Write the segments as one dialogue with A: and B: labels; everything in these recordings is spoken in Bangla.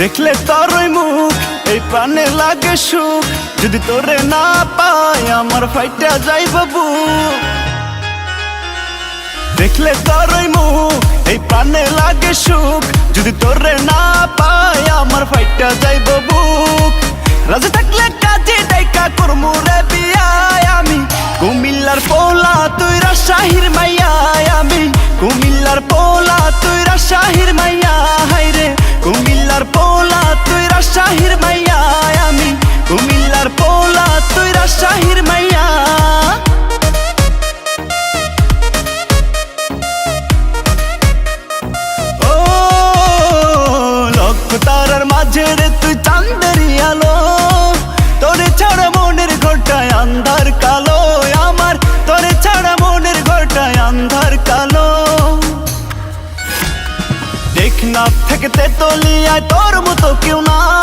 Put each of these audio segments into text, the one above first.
A: দেখলে তোর ওই মুখ, এই প্রাণে লাগে সুখ। যদি তোরে না পাই, আমার ফাইটা যাই বাবু দেখলে তোর ওই মুখ, এই প্রাণে লাগে সুখ। যদি তোরে না পাই, আমার ফাইটা যাই বুক। রাজে থাকলে কাজে ডাইকা করমু রে বিয়ায় আমি। কুমিল্লার পোলা, তুই রাজশাহীর মাইয়ায় আমি। কুমিল্লার পোলা, তুই রাজশাহীর মাঝে তুই চান্দেরি আলো। তোরে ছাড়া মনের ঘরটায় আন্ধার কালো। আমার তোরে ছাড়া মনের ঘরটায় আন্ধার কালো। দেখ না, থেকে তেতলিয়ায় তোর মতো কেউ নাই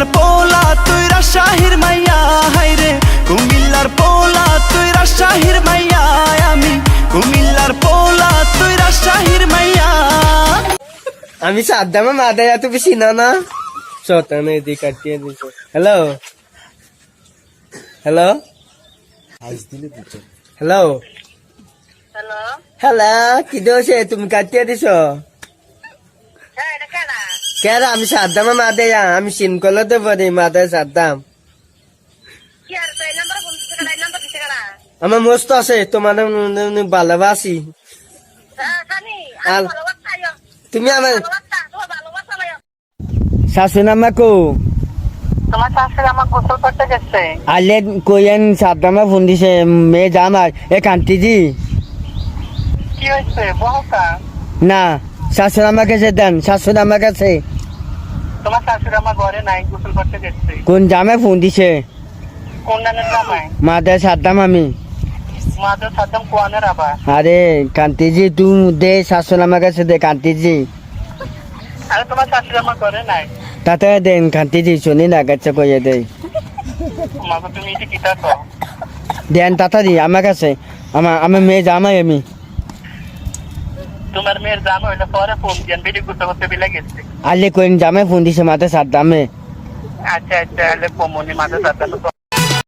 A: কুমিল্লার পোলা তুই রাজশাহীর মাইয়া হায় রে। কুমিল্লার পোলা তুই রাজশাহীর মাইয়ায় আমি কুমিল্লার পোলা তুই রাজশাহীর মাইয়া।
B: আমি সাদ্দামা মাদা এত বেশি না না? শতানে এদিকে কাটিয়ে দিছে। Hello hello hello
C: hello
B: hello কি দোষে তুমি কাটিয়ে দিছ?
C: কেন
B: আমি সাদ্দামা মাদে আমি মাদে সাদ্দাম।
C: আর তো গেলা এই নাম্বার
B: আমার মস্ত আছে তোমার ভালোবাসি। তুমি আমার শাশুন আমাকো
C: তোমার শাশুড়ি আমার গোসল করতে গেছে।
B: আলে কইয়েন সাদ্দামা ফোন দিছে মেয়ে যাম আর এ কান্তিজি
C: কি হয়েছে? বহুকা
B: না। শাশুন আমার কাছে দেন শাশুন আমার কাছে।
C: তোমার শাশুড়ি আমার ঘরে নাই গোসল করতে গেছে।
B: কোন জামে ফোন দিছে?
C: কোন নানের জামাই।
B: মাদে সাদ্দাম আমি।
C: মাদের সাদ্দাম কোয়ানের আবার।
B: আরে কান্তিজি তুই দে শাশুন আমার কাছে দে কান্তিজি।
C: আরে তোমার শাশুড়ি আমার ঘরে নাই।
B: তাতে দেন কান্তিজি শুনি না কাছে কইয়ে দে
C: মাকে তুমি এটি কিতা কও?
B: দেন তাড়াতাড়ি আমার কাছে। আমার আমার মেয়ে জামাই আমি।
C: তোমার মেয়ের জামা হইলে পরে ফোন দিয়ান বেরিয়ে গোসল করতে বিলে গেছে।
B: আলে কোন জামে ফোন দিছে মাতে দামে।
C: আচ্ছা আচ্ছা আলে কমনি মাদের সাদ্দাম